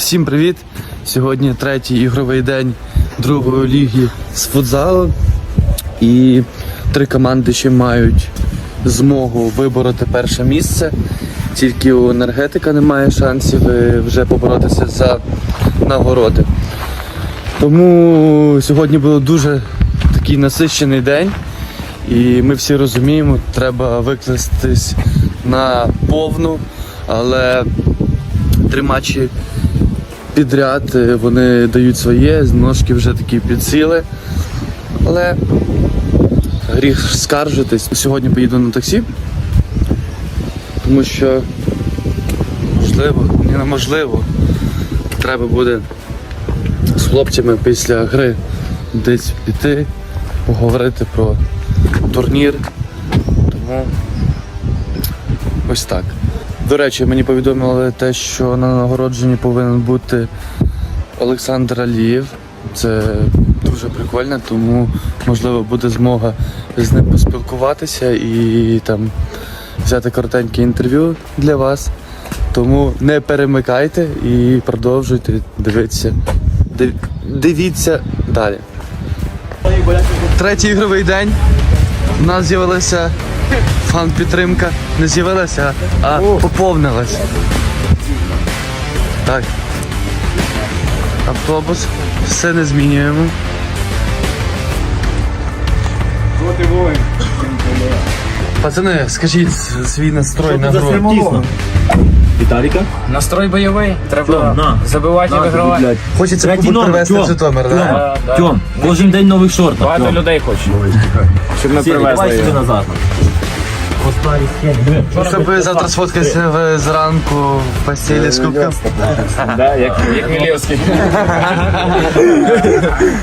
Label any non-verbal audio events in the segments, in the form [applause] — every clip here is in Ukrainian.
Всім привіт! Сьогодні третій ігровий день другої ліги з футзалу. І три команди ще мають змогу вибороти перше місце. Тільки у енергетика немає шансів е, вже поборотися за нагороди. Тому сьогодні був дуже такий насичений день. І ми всі розуміємо, треба викластись на повну, але три матчі підряд е, вони дають своє, ножки вже такі підсіли. Але гріх скаржитись. Сьогодні поїду на таксі, тому що можливо, не неможливо. Треба буде з хлопцями після гри десь піти, поговорити про турнір. Тому ось так. До речі, мені повідомили те, що на нагородженні повинен бути Олександр Алієв. Це дуже прикольно, тому можливо буде змога з ним поспілкуватися і там взяти коротеньке інтерв'ю для вас. Тому не перемикайте і продовжуйте дивитися. Див- Дивіться далі. Третій ігровий день. У нас з'явилася фан-підтримка. Не з'явилася, а поповнилась. Так. Автобус. Все не змінюємо. Пацани, скажіть свій настрой на гру. Віталіка? Настрой бойовий. Треба на. забивати і вигравати. Хочеться Третій кубок номер, привезти в Тьом. Житомир? Да, да. Тьом, кожен день нових шортах. Багато людей хоче. Щоб ми Сірі, давай сюди назад. Щоб ви завтра сфоткалися ви зранку в постілі з кубком. [laughs] Да, як, як Мілєвський. [laughs]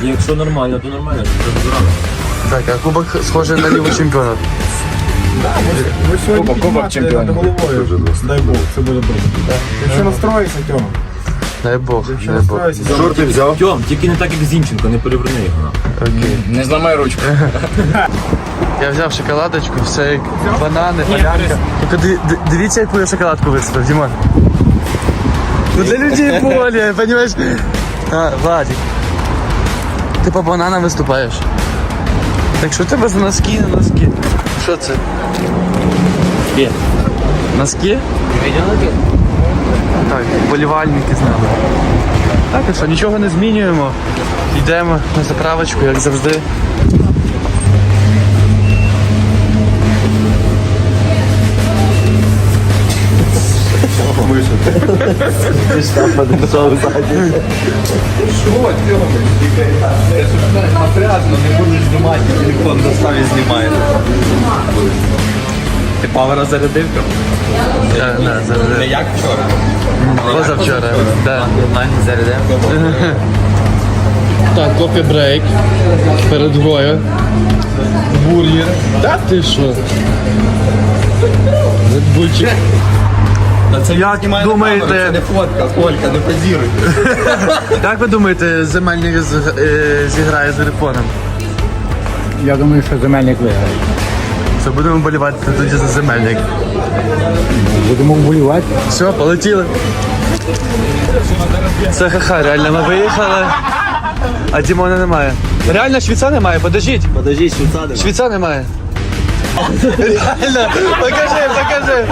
Якщо нормально, то нормально. Так, а кубок схожий на ліву чемпіона. Кубок, кубок чемпіонів. Дай Бог, все буде добре. Якщо настроїшся, Тьома, Дай Бог, дай Бог. настроїшся, Шорти взяв. Тьом, тільки не так, як Зінченко, не переверни його. Окей. Не зламай ручку. [laughs] Я взяв шоколадочку, все як банани, полянка. Тільки ди- ди- дивіться, яку я шоколадку висипав, Дімон. Ну для людей более, понимаешь? А, Владик. Ти по бананам виступаєш. Так що у тебе за носки на носки? Що це? Є. Носки? Так, болівальники з нами. Так, що, нічого не змінюємо. Йдемо на заправочку, як завжди. Ти павера зарядив? Да, завжди. як вчора. Позавчора. Да. Онлайн зарядив. [laughs] Так, кофе брейк. Перед грою. Бургер. Так ти що? Редбульчик. Як думаєте, Не фотка, Олька, не позіруй. [laughs] як ви думаєте, земельник з- е, зіграє з грифоном? Я думаю, що земельник виграє. Це будемо болівати тоді за земельник. Будемо вболівати. Все, полетіли. Це ха-ха, реально ми виїхали. А Дімона немає. Реально швіца немає, подождіть. Подожди, швейцари. Швіца немає. Реально, покажи, покажи.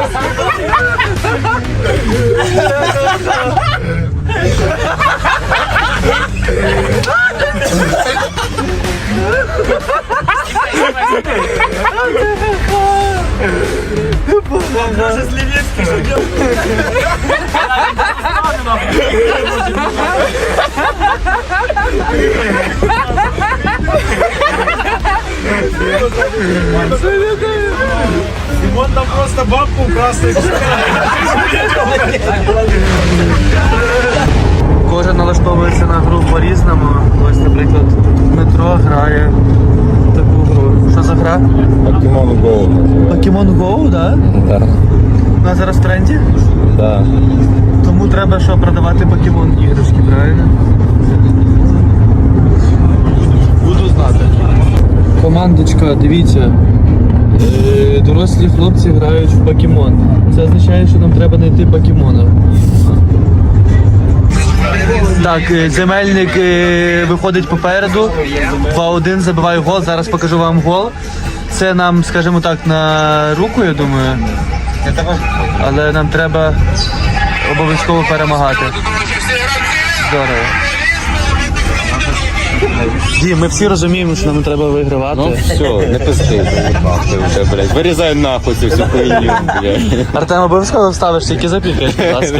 Вон там просто бабку красний. Кожен налаштовується на гру по-різному. Ось, наприклад, Дмитро грає в таку гру. Що за гра? Покемон Go. Pokemon Go, да? Так. Вона зараз в тренді? Так. Тому треба що продавати покемон іграшки, правильно? Буду знати. Командочка, дивіться. Е, Дорослі хлопці грають в покемон. Це означає, що нам треба знайти покемонів. Так, е, земельник е, виходить попереду. 2-1 забиває гол. Зараз покажу вам гол. Це нам, скажімо так, на руку, я думаю. Але нам треба обов'язково перемагати. Здорово. Дім, ми всі розуміємо, що нам треба вигравати. Ну все, не пизди, нахуй вже, блядь. Вирізай нахуй цю всю хуйню, блядь. Артем, обов'язково вставиш, тільки запікаєш, будь ласка.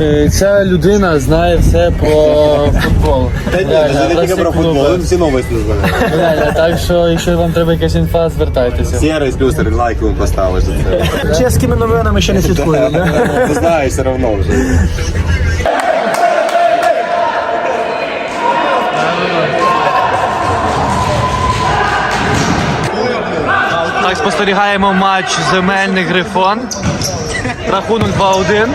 Е, Ця людина знає все про футбол. Та ні, Реально, тільки про клуби. футбол, він всі новості знає. Реально, Так що, якщо вам треба якась інфа, звертайтеся. Сірий плюсер, лайк йому поставиш за це. Чеськими новинами ще не слідкую. Ти знаєш все одно вже. Спостерігаємо матч земельний грифон. Рахунок 2-1.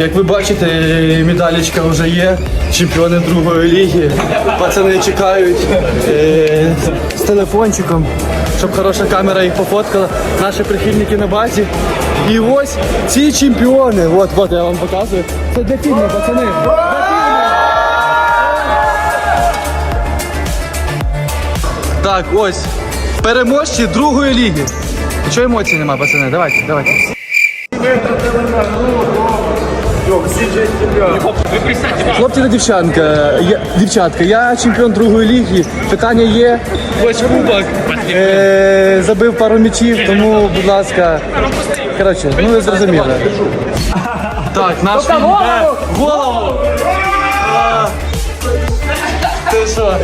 Як ви бачите, медалічка вже є. Чемпіони другої ліги. Пацани чекають е, з телефончиком, щоб хороша камера їх пофоткала. Наші прихильники на базі. І ось ці чемпіони. От, от я вам показую. Це для фільму, пацани. Так, ось. Переможці другої ліги. Чого емоцій нема, пацани? Давайте, давайте. Хлопці та дівчанка, я, дівчатка, я чемпіон другої ліги. Питання є. Ось кубок. Е, забив пару м'ячів, тому, будь ласка. Коротше, ну ви зрозуміли. Так, наш фільм йде. Голову! А, Ти що?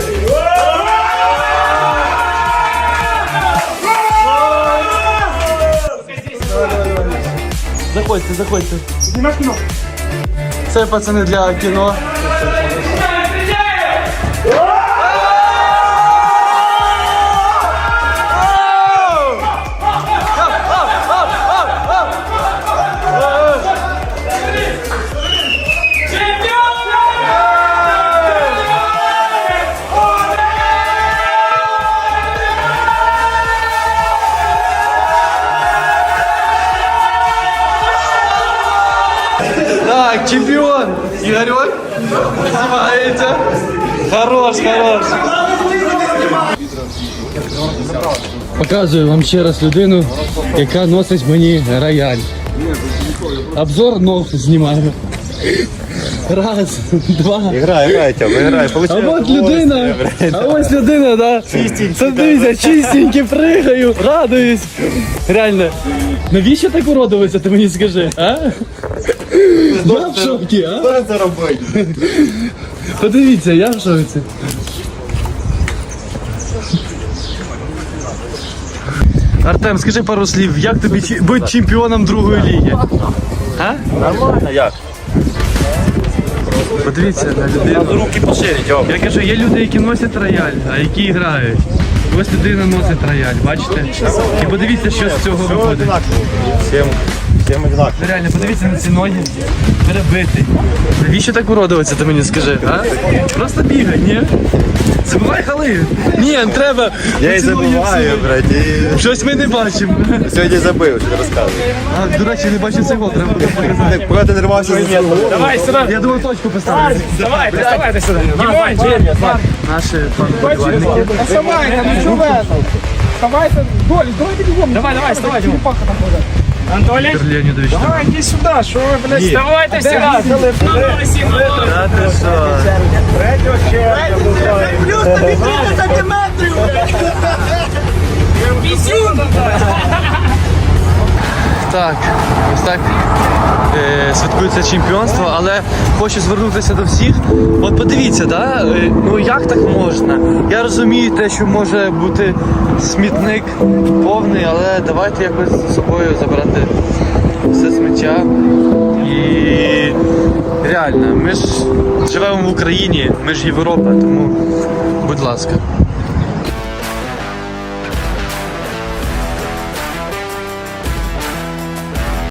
Заходьте, заходьте. Це пацани для кіно. Знімається. Хорош, хорош. Показую вам ще раз людину, яка носить мені рояль. Обзор ног знімаю. Раз, два. Грай, грай, грай. А от людина, а ось людина, да. Це дивіться, чистенькі, пригаю, радуюсь. Реально. Навіщо так уродуватися, ти мені скажи, а? Я в шокі, а? Що це робити? Подивіться, я в шоці. Артем, скажи пару слів, як тобі бути чемпіоном другої ліги? А? Нормально, як? Подивіться на людину. Руки поширить, о. Я кажу, є люди, які носять рояль, а які грають. Ось людина носить рояль, бачите? І подивіться, що з цього виходить. Всім, всім однаково. Ну, Реально, подивіться на ці ноги. Перебитий. Навіщо так уродуватися, ти мені скажи, а? Просто бігай, ні? Забувай хали. Ні, не треба. Я і Оці ноги забуваю, всі. брат, і Щось ми не бачимо. сьогодні забив, що розказую. А, до речі, не бачив цей гол, треба буде показати. Поки ти не рвався за це. Давай сюди. Я думаю, точку поставлю. Давай, давай сюди. Дімон, Наші панболівальники. Вставайте, ну що ви? Вставайте, Долі, давайте бігом. Давай, давай, вставай, Дімон. Черепаха там буде. Анатолій. Петр Леонідович. Давай, іди сюди, що ви, блядь, Вставайте всі разом. Та ти що? Так, ось так е, святкується чемпіонство, але хочу звернутися до всіх. От подивіться, да? е, ну як так можна? Я розумію те, що може бути смітник повний, але давайте якось з собою забрати все сміття. І реально, ми ж живемо в Україні, ми ж Європа, тому будь ласка.